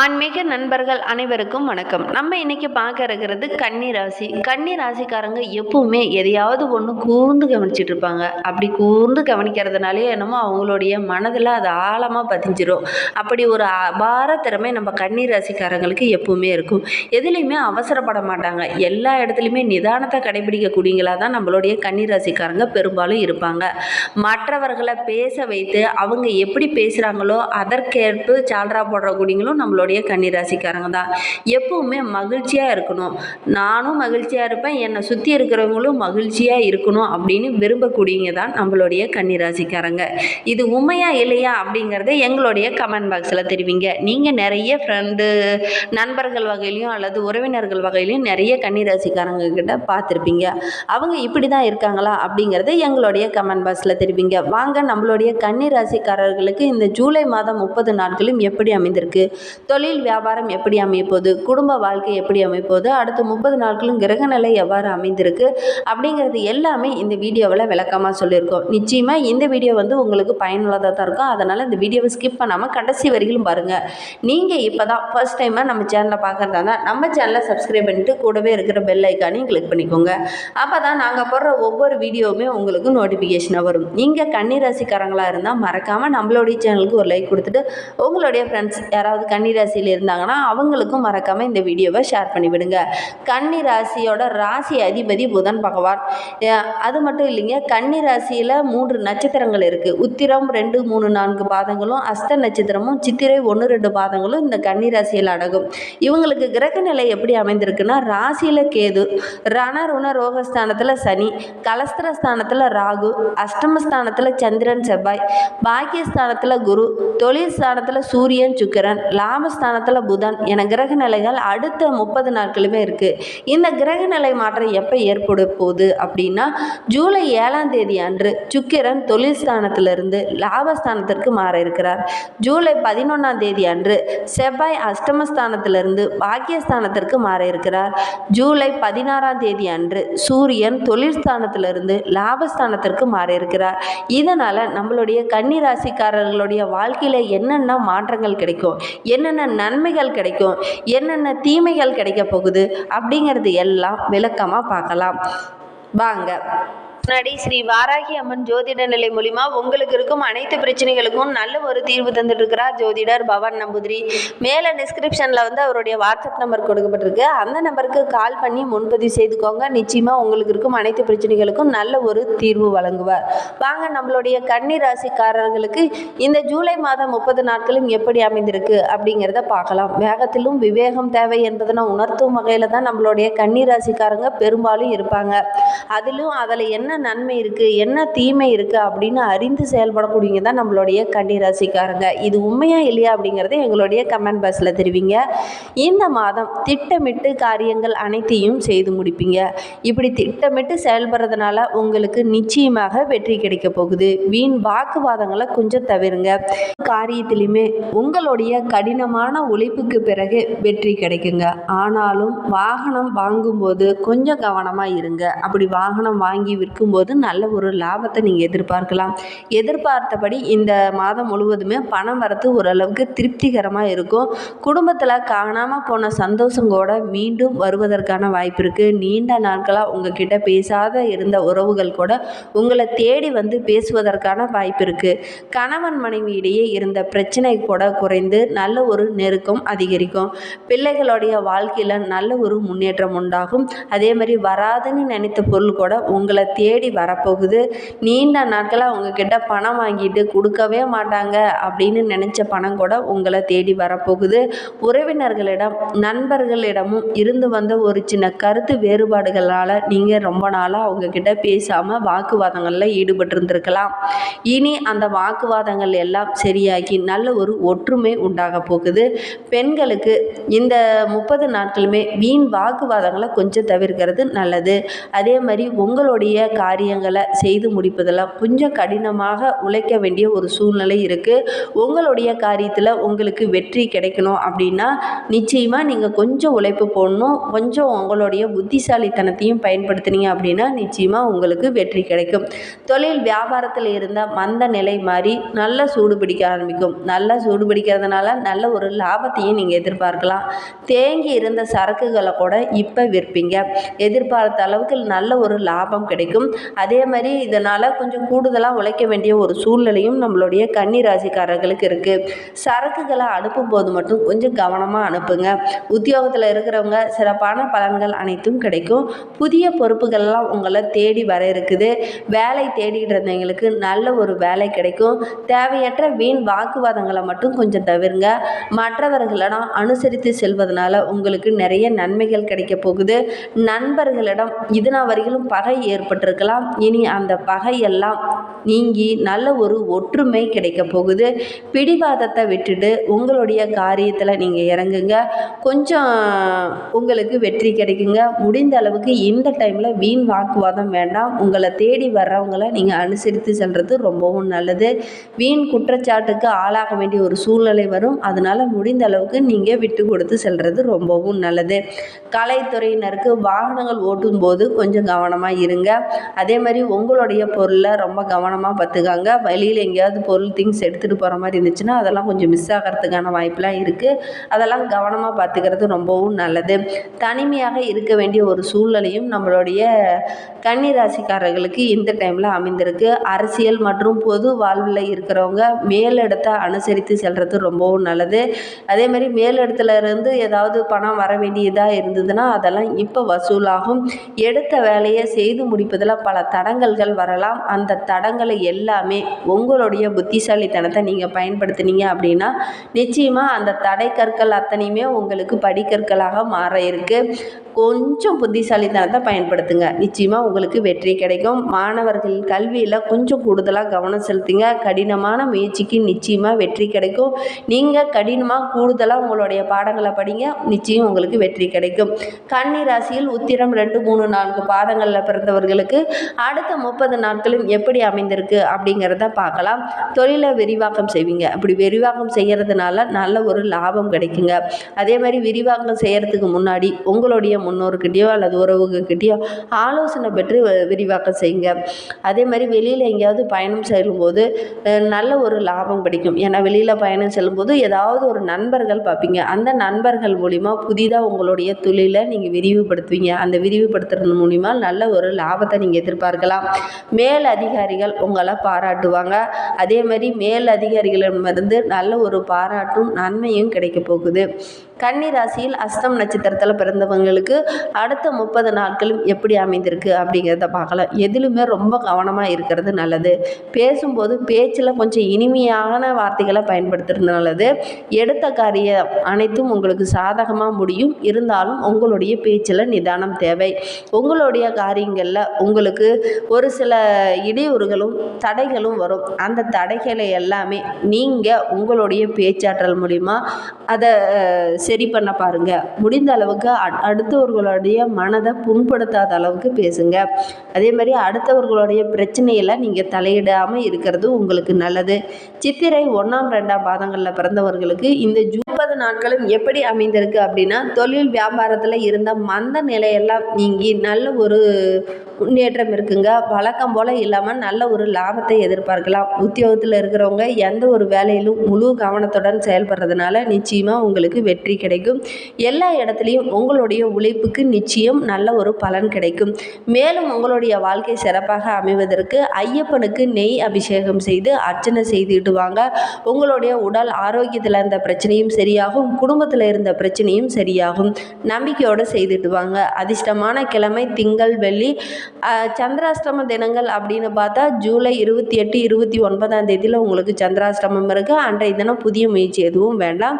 ஆன்மீக நண்பர்கள் அனைவருக்கும் வணக்கம். நம்ம இன்னைக்கு பார்க்க இருக்கிறது கன்னி ராசி கன்னி ராசிக்காரங்க எப்பவுமே எதையாவது ஒன்று கூர்ந்து கவனிச்சிட்டு இருப்பாங்க. அப்படி கூர்ந்து கவனிக்கிறதுனாலே என்னமோ அவங்களுடைய மனதில் அது ஆழமாக பதிஞ்சிரும். அப்படி ஒரு அபார திறமை நம்ம கன்னி ராசிக்காரங்களுக்கு எப்பவுமே இருக்கும். எதுலேயுமே அவசரப்பட மாட்டாங்க. எல்லா இடத்துலையுமே நிதானத்தை கடைபிடிக்கக்கூடியங்களா தான் நம்மளுடைய கன்னி ராசிக்காரங்க பெரும்பாலும் இருப்பாங்க. மற்றவர்களை பேச வைத்து அவங்க எப்படி பேசுகிறாங்களோ அதற்கேற்ப சால்ரா போடுறக்கூடியங்களும் நம்மளுடைய கன்னிராசிக்காரங்க தான். எப்பவுமே மகிழ்ச்சியாக இருக்கணும். நானும் மகிழ்ச்சியாக இருப்பேன். என்னை சுற்றி இருக்கிறவங்களும் மகிழ்ச்சியாக இருக்கணும் அப்படின்னு விரும்பக்கூடியவங்க தான் நம்மளுடைய கன்னிராசிக்காரங்க. இது உண்மையா இல்லையா அப்படிங்கிறத எங்களுடைய கமெண்ட் பாக்ஸில் தெரிவிங்க. நீங்கள் நிறைய ஃப்ரெண்டு நண்பர்கள் வகையிலையும் அல்லது உறவினர்கள் வகையிலையும் நிறைய கன்னிராசிக்காரங்க கிட்ட பார்த்துருப்பீங்க. அவங்க இப்படி தான் இருக்காங்களா அப்படிங்கிறத எங்களுடைய கமெண்ட் பாக்ஸில் தெரிவிங்க. வாங்க நம்மளுடைய கன்னிராசிக்காரர்களுக்கு இந்த ஜூலை மாதம் முப்பது நாட்களும் எப்படி அமைந்திருக்கு? தொழில் வியாபாரம் எப்படி அமையப்போகுது? குடும்ப வாழ்க்கை எப்படி அமைப்போகுது அடுத்த முப்பது நாட்களும் கிரக நிலை எவ்வாறு அமைந்திருக்கு? அப்படிங்கிறது எல்லாமே இந்த வீடியோவில் விளக்கமாக சொல்லியிருக்கோம். நிச்சயமாக இந்த வீடியோ வந்து உங்களுக்கு பயனுள்ளதாக தான் இருக்கும். அதனால் இந்த வீடியோவை ஸ்கிப் பண்ணாமல் கடைசி வரையிலும் பாருங்கள் நீங்கள் இப்போ தான் ஃபர்ஸ்ட் டைமாக நம்ம சேனலை பார்க்குறதா இருந்தால் நம்ம சேனலை சப்ஸ்கிரைப் பண்ணிட்டு கூடவே இருக்கிற பெல் ஐக்கானையும் கிளிக் பண்ணிக்கோங்க. அப்போ தான் நாங்கள் போடுற ஒவ்வொரு வீடியோவுமே உங்களுக்கு நோட்டிஃபிகேஷனாக வரும். நீங்கள் கன்னிராசிக்காரங்களாக இருந்தால் மறக்காமல் நம்மளுடைய சேனலுக்கு ஒரு லைக் கொடுத்துட்டு உங்களுடைய ஃப்ரெண்ட்ஸ் யாராவது கண்ணீர் ராசியில் இருந்தாங்கன்னா அவங்களுக்கும் மறக்காமல் இந்த வீடியோவை ஷேர் பண்ணிவிடுங்க. கன்னி ராசியோட ராசி அதிபதி புதன் பகவான். அது மட்டும் இல்லைங்க கன்னி ராசியில் மூன்று நட்சத்திரங்கள் இருக்குது உத்திரம் ரெண்டு மூணு நான்கு பாதங்களும் அஸ்த நட்சத்திரமும் சித்திரை ஒன்று ரெண்டு பாதங்களும் இந்த கன்னி ராசியில் அடங்கும். இவங்களுக்கு கிரக நிலை எப்படி அமைந்திருக்குன்னா ராசியில் கேது ரணருண ரோகஸ்தானத்தில் சனி கலஸ்திரஸ்தானத்தில் ராகு அஷ்டமஸ்தானத்தில் சந்திரன் செவ்வாய் பாக்கியஸ்தானத்தில் குரு தொழில் ஸ்தானத்தில் சூரியன் சுக்கிரன் லாபஸ்தானத்தில் புதன். என கிரக நிலைகள் அடுத்த முப்பது நாட்களுமே இருக்குது இந்த கிரக நிலை மாற்றம் எப்போ ஏற்பட போகுது அப்படின்னா ஜூலை ஏழாம் தேதி அன்று சுக்கிரன் தொழில் ஸ்தானத்திலிருந்து லாபஸ்தானத்திற்கு மாற இருக்கிறார். ஜூலை பதினொன்றாம் தேதி அன்று செவ்வாய் அஷ்டமஸ்தானத்திலிருந்து பாக்கியஸ்தானத்திற்கு மாற இருக்கிறார். ஜூலை பதினாறாம் தேதி அன்று சூரியன் தொழில் ஸ்தானத்திலிருந்து லாபஸ்தானத்திற்கு மாற இருக்கிறார். இதனால் நம்மளுடைய கன்னி ராசிக்காரர்களுடைய வாழ்க்கையில் என்னென்ன மாற்றங்கள் கிடைக்கும்? என்னென்ன நன்மைகள் கிடைக்கும் என்னென்ன தீமைகள் கிடைக்க போகுது அப்படிங்கிறது எல்லாம் விளக்கமாக பார்க்கலாம். வாங்க. முன்னாடி ஸ்ரீ வாராகி அம்மன் ஜோதிட நிலை மூலிமா உங்களுக்கு இருக்கும் அனைத்து பிரச்சனைகளுக்கும் நல்ல ஒரு தீர்வு தந்துட்டு இருக்கிறார் ஜோதிடர் பவன் நம்பூதிரி. மேலே டிஸ்கிரிப்ஷனில் வந்து அவருடைய வாட்ஸ்அப் நம்பர் கொடுக்கப்பட்டிருக்கு. அந்த நம்பருக்கு கால் பண்ணி முன்பதிவு செய்துக்கோங்க. நிச்சயமாக உங்களுக்கு இருக்கும் அனைத்து பிரச்சனைகளுக்கும் நல்ல ஒரு தீர்வு வழங்குவார். வாங்க நம்மளுடைய கன்னி ராசிக்காரர்களுக்கு இந்த ஜூலை மாதம் முப்பது நாட்களும் எப்படி அமைந்திருக்கு அப்படிங்கிறத பார்க்கலாம். வேகத்திலும் விவேகம் தேவை என்பதனை உணர்த்தும் வகையில் தான் நம்மளுடைய கன்னி ராசிக்காரங்க பெரும்பாலும் இருப்பாங்க. அதிலும் அதில் என்ன நன்மை இருக்குது என்ன தீமை இருக்குது அப்படின்னு அறிந்து செயல்படக்கூடியவங்க தான் நம்மளுடைய கன்னி ராசிக்காரங்க இது உண்மையா இல்லையா அப்படிங்கிறத எங்களுடைய கமெண்ட் பாக்ஸில் தெரிவிங்க. இந்த மாதம் திட்டமிட்டு காரியங்கள் அனைத்தையும் செய்து முடிப்பீங்க. இப்படி திட்டமிட்டு செயல்படுறதுனால உங்களுக்கு நிச்சயமாக வெற்றி கிடைக்க போகுது. வீண் வாக்குவாதங்களை கொஞ்சம் தவிருங்க. காரியத்திலையுமே உங்களுடைய கடினமான உழைப்புக்கு பிறகு வெற்றி கிடைக்குங்க. ஆனாலும் வாகனம் வாங்கும்போது கொஞ்சம் கவனமாக இருங்க. அப்படி வாகனம் வாங்கி விற்கும் விற்கும்போது நல்ல ஒரு லாபத்தை நீங்கள் எதிர்பார்க்கலாம். எதிர்பார்த்தபடி இந்த மாதம் முழுவதுமே பணம் வரத்து ஓரளவுக்கு திருப்திகரமாக இருக்கும். குடும்பத்தில் காணாமல் போன சந்தோஷம் கூட மீண்டும் வருவதற்கான வாய்ப்பு இருக்குது நீண்ட நாட்களாக உங்ககிட்ட பேசாத இருந்த உறவுகள் கூட உங்களை தேடி வந்து பேசுவதற்கான வாய்ப்பு இருக்குது கணவன் மனைவி இடையே இருந்த பிரச்சனை கூட குறைந்து நல்ல ஒரு நெருக்கம் அதிகரிக்கும். பிள்ளைகளுடைய வாழ்க்கையில் நல்ல ஒரு முன்னேற்றம் உண்டாகும். அதே மாதிரி வராதுன்னு நினைத்த பொருள் கூட உங்களை தேடி தேடி வரப்போகுது. நீண்ட நாட்களாக உங்ககிட்ட பணம் வாங்கிட்டு கொடுக்கவே மாட்டாங்க அப்படின்னு நினச்ச பணம் கூட உங்களை தேடி வரப்போகுது. உறவினர்களிடம் நண்பர்களிடமும் இருந்து வந்த ஒரு சின்ன கருத்து வேறுபாடுகளால் நீங்கள் ரொம்ப நாளாக அவங்கக்கிட்ட பேசாமல் வாக்குவாதங்களில் ஈடுபட்டிருந்திருக்கலாம். இனி அந்த வாக்குவாதங்கள் எல்லாம் சரியாகி நல்ல ஒரு ஒற்றுமை உண்டாக போகுது. பெண்களுக்கு இந்த முப்பது நாட்களுமே வீண் வாக்குவாதங்களை கொஞ்சம் தவிர்க்கிறது நல்லது. அதே மாதிரி உங்களுடைய காரியங்களை செய்து முடிப்பதில் கொஞ்சம் கடினமாக உழைக்க வேண்டிய ஒரு சூழ்நிலை இருக்குது உங்களுடைய காரியத்தில் உங்களுக்கு வெற்றி கிடைக்கணும் அப்படின்னா நிச்சயமாக நீங்கள் கொஞ்சம் உழைப்பு போடணும். கொஞ்சம் உங்களுடைய புத்திசாலித்தனத்தையும் பயன்படுத்துனீங்க அப்படின்னா நிச்சயமாக உங்களுக்கு வெற்றி கிடைக்கும். தொழில் வியாபாரத்தில் இருந்த மந்த நிலை மாதிரி நல்ல சூடு பிடிக்க ஆரம்பிக்கும். நல்லா சூடு பிடிக்கிறதுனால நல்ல ஒரு லாபத்தையும் நீங்கள் எதிர்பார்க்கலாம். தேங்கி இருந்த சரக்குகளை கூட இப்போ விற்பீங்க. எதிர்பார்த்த அளவுக்கு நல்ல ஒரு லாபம் கிடைக்கும். அதே மாதிரி இதனால் கொஞ்சம் கூடுதலாக உழைக்க வேண்டிய ஒரு சூழ்நிலையும் நம்மளுடைய கன்னி ராசிக்காரர்களுக்கு இருக்குது சரக்குகளை அனுப்பும்போது மட்டும் கொஞ்சம் கவனமாக அனுப்புங்க. உத்தியோகத்தில் இருக்கிறவங்க சிறப்பான பலன்கள் அனைத்தும் கிடைக்கும். புதிய பொறுப்புகள்லாம் உங்களை தேடி வர இருக்குது. வேலை தேடிட்டு இருந்தவங்களுக்கு நல்ல ஒரு வேலை கிடைக்கும். தேவையற்ற வீண் வாக்குவாதங்களை மட்டும் கொஞ்சம் தவிருங்க. மற்றவர்களிடம் அனுசரித்து செல்வதனால உங்களுக்கு நிறைய நன்மைகள் கிடைக்க போகுது. நண்பர்களிடம் இதுனா வரையிலும் பகை ஏற்பட்டிருக்கு இருக்கலாம். இனி அந்த பகையெல்லாம் நீங்கி நல்ல ஒரு ஒற்றுமை கிடைக்க போகுது. பிடிவாதத்தை விட்டுட்டு உங்களுடைய காரியத்தில் நீங்கள் இறங்குங்க. கொஞ்சம் உங்களுக்கு வெற்றி கிடைக்குங்க. முடிந்த அளவுக்கு இந்த டைமில் வீண் வாக்குவாதம் வேண்டாம். உங்களை தேடி வர்றவங்களை நீங்கள் அனுசரித்து செல்வது ரொம்பவும் நல்லது. வீண் குற்றச்சாட்டுக்கு ஆளாக வேண்டிய ஒரு சூழ்நிலை வரும். அதனால் முடிந்த அளவுக்கு நீங்கள் விட்டு கொடுத்து செல்வது ரொம்பவும் நல்லது. கலைத்துறையினருக்கு வாகனங்கள் ஓட்டும் போது கொஞ்சம் கவனமாக இருங்க. அதே மாதிரி உங்களுடைய பொருளை ரொம்ப கவனமாக பார்த்துக்காங்க. வெளியில் எங்கேயாவது பொருள் திங்ஸ் எடுத்துகிட்டு போகிற மாதிரி இருந்துச்சுன்னா அதெல்லாம் கொஞ்சம் மிஸ் ஆகிறதுக்கான வாய்ப்பெலாம் இருக்குது அதெல்லாம் கவனமாக பார்த்துக்கிறது ரொம்பவும் நல்லது. தனிமையாக இருக்க வேண்டிய ஒரு சூழ்நிலையும் நம்மளுடைய கன்னிராசிக்காரர்களுக்கு இந்த டைமில் அமைந்திருக்கு. அரசியல் மற்றும் பொது வாழ்வில் இருக்கிறவங்க மேலிடத்தை அனுசரித்து செல்கிறது ரொம்பவும் நல்லது. அதே மாதிரி மேலிடத்துல இருந்து ஏதாவது பணம் வர வேண்டியதாக இருந்ததுன்னா அதெல்லாம் இப்போ வசூலாகும். எடுத்த வேலையை செய்து முடிப்பதில் பல தடங்கல்கள் வரலாம். அந்த தடங்களை எல்லாமே உங்களுடைய புத்திசாலித்தனத்தை நீங்கள் பயன்படுத்தினீங்க அப்படின்னா நிச்சயமாக அந்த தடை கற்கள் அத்தனையுமே உங்களுக்கு படிக்கற்களாக மாற இருக்கு. கொஞ்சம் புத்திசாலித்தனத்தை பயன்படுத்துங்க. நிச்சயமாக உங்களுக்கு வெற்றி கிடைக்கும். மாணவர்கள் கல்வியில் கொஞ்சம் கூடுதலாக கவனம் செலுத்துங்க. கடினமான முயற்சிக்கு நிச்சயமாக வெற்றி கிடைக்கும். நீங்கள் கடினமாக கூடுதலாக உங்களுடைய பாடங்களை படிங்க. நிச்சயம் உங்களுக்கு வெற்றி கிடைக்கும். கன்னி ராசியில் உத்திரம் ரெண்டு மூணு நான்கு பாதங்களில் பிறந்தவர்களுக்கு அடுத்த முப்பது நாட்களும் எப்படி அமைந்திருக்கு அப்படிங்கிறத பார்க்கலாம். தொழிலை விரிவாக்கம் செய்வீங்க. அப்படி விரிவாக்கம் செய்கிறதுனால நல்ல ஒரு லாபம் கிடைக்குங்க. அதே மாதிரி விரிவாக்கம் செய்கிறதுக்கு முன்னாடி உங்களுடைய முன்னோர்கிட்டயோ அல்லது உறவுகிட்டயோ ஆலோசனை பெற்று விரிவாக்கம் செய்யுங்க. அதே மாதிரி வெளியில் எங்கேயாவது பயணம் செல்லும்போது நல்ல ஒரு லாபம் கிடைக்கும். ஏன்னா வெளியில் பயணம் செல்லும்போது ஏதாவது ஒரு நண்பர்கள் பார்ப்பீங்க. அந்த நண்பர்கள் மூலிமா புதிதாக உங்களுடைய தொழிலை நீங்கள் விரிவுபடுத்துவீங்க. அந்த விரிவுபடுத்துறது மூலிமா நல்ல ஒரு லாபத்தை நீங்கள் எதிர்பார்க்கலாம். மேல் அதிகாரிகள் உங்களை பாராட்டுவாங்க. அதே மாதிரி மேல் அதிகாரிகளிடமிருந்து நல்ல ஒரு பாராட்டும் நன்மையும் கிடைக்க போகுது. கன்னி ராசியில் அஸ்தம் நட்சத்திரத்தில் பிறந்தவங்களுக்கு அடுத்த முப்பது நாட்களும் எப்படி அமைந்திருக்கு அப்படிங்கிறத பார்க்கலாம். எதிலுமே ரொம்ப கவனமாக இருக்கிறது நல்லது. பேசும்போது பேச்சில் கொஞ்சம் இனிமையான வார்த்தைகளை பயன்படுத்துறது நல்லது. எடுத்த காரியம் அனைத்தும் உங்களுக்கு சாதகமாக முடியும். இருந்தாலும் உங்களுடைய பேச்சில் நிதானம் தேவை. உங்களுடைய காரியங்களில் உங்களுக்கு உங்களுக்கு ஒரு சில இடையூறுகளும் தடைகளும் வரும். அந்த தடைகளை எல்லாமே நீங்கள் உங்களுடைய பேச்சாற்றல் மூலிமா அதை சரி பண்ண பாருங்கள் முடிந்த அளவுக்கு அடுத்தவர்களுடைய மனதை புண்படுத்தாத அளவுக்கு பேசுங்க. அதே மாதிரி அடுத்தவர்களுடைய பிரச்சனையில் நீங்கள் தலையிடாமல் இருக்கிறது உங்களுக்கு நல்லது. சித்திரை ஒன்றாம் ரெண்டாம் பாதங்களில் பிறந்தவர்களுக்கு இந்த முப்பது நாட்களும் எப்படி அமைந்திருக்கு அப்படின்னா தொழில் வியாபாரத்தில் இருந்த மந்த நிலையெல்லாம் நீங்கி நல்ல ஒரு முன்னேற்றம் இருக்குங்க. வழக்கம் போல் இல்லாமல் நல்ல ஒரு லாபத்தை எதிர்பார்க்கலாம். உத்தியோகத்தில் இருக்கிறவங்க எந்த ஒரு வேலையிலும் முழு கவனத்துடன் செயல்படுறதுனால நிச்சயமாக உங்களுக்கு வெற்றி கிடைக்கும். எல்லா இடத்துலையும் உங்களுடைய உழைப்புக்கு நிச்சயம் நல்ல ஒரு பலன் கிடைக்கும். மேலும் உங்களுடைய வாழ்க்கை சிறப்பாக அமைவதற்கு ஐயப்பனுக்கு நெய் அபிஷேகம் செய்து அர்ச்சனை செய்துட்டு வாங்க. உங்களுடைய உடல் ஆரோக்கியத்தில் இருந்த பிரச்சனையும் சரியாகும். குடும்பத்தில் இருந்த பிரச்சனையும் சரியாகும். நம்பிக்கையோடு செய்துட்டு வாங்க. அதிர்ஷ்டமான கிழமை திங்கள் வெள்ளி சந்திராஷ்டிரம சந்திராஷ்டம தினங்கள் அப்படின்னு பார்த்தா ஜூலை இருபத்தி எட்டு இருபத்தி ஒன்பதாம் தேதியில் உங்களுக்கு சந்திராஷ்டமம் இருக்குது அன்றைய தினம் புதிய முயற்சி எதுவும் வேண்டாம்.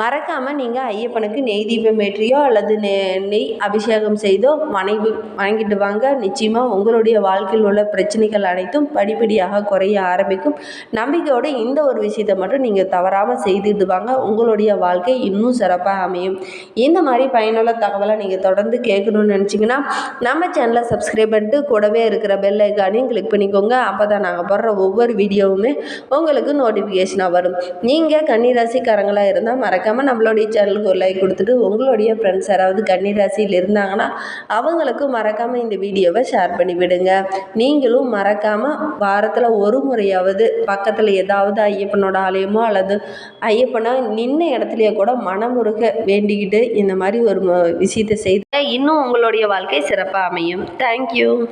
மறக்காமல் நீங்கள் ஐயப்பனுக்கு நெய் தீபம் ஏற்றியோ அல்லது நெ நெய் அபிஷேகம் செய்தோ வணங்கி வணங்கிட்டு வாங்க. நிச்சயமாக உங்களுடைய வாழ்க்கையில் உள்ள பிரச்சனைகள் அனைத்தும் படிப்படியாக குறைய ஆரம்பிக்கும். நம்பிக்கையோடு இந்த ஒரு விஷயத்தை மட்டும் நீங்கள் தவறாமல் செய்துட்டு வாங்க. உங்களுடைய வாழ்க்கை இன்னும் சிறப்பாக அமையும். இந்த மாதிரி பயனுள்ள தகவலை நீங்கள் தொடர்ந்து கேட்கணும்னு நினச்சிங்கன்னா நம்ம சேனலை சப்ஸ்கிரைப் பண்ணிட்டு கூடவே இருக்கிற பெல் ஐக்கானையும் கிளிக் பண்ணிக்கோங்க. அப்போ தான் நாங்கள் போடுற ஒவ்வொரு வீடியோவுமே உங்களுக்கு நோட்டிஃபிகேஷனாக வரும். நீங்கள் கன்னிராசிக்காரங்களாக இருந்தால் மறக்காமல் நம்மளுடைய சேனலுக்கு ஒரு லைக் கொடுத்துட்டு உங்களுடைய ஃப்ரெண்ட்ஸ் யாராவது கன்னிராசியில் இருந்தாங்கன்னா அவங்களுக்கு மறக்காமல் இந்த வீடியோவை ஷேர் பண்ணி விடுங்க. நீங்களும் மறக்காமல் வாரத்தில் ஒரு முறையாவது பக்கத்தில் ஏதாவது ஐயப்பனோட ஆலயமோ அல்லது ஐயப்பனா நின்ன இடத்துலையே கூட மனமுருக வேண்டிக்கிட்டு இந்த மாதிரி ஒரு விஷயத்தை செய்து இன்னும் உங்களுடைய வாழ்க்கை சிறப்பாக அமையும். தேங்க்யூ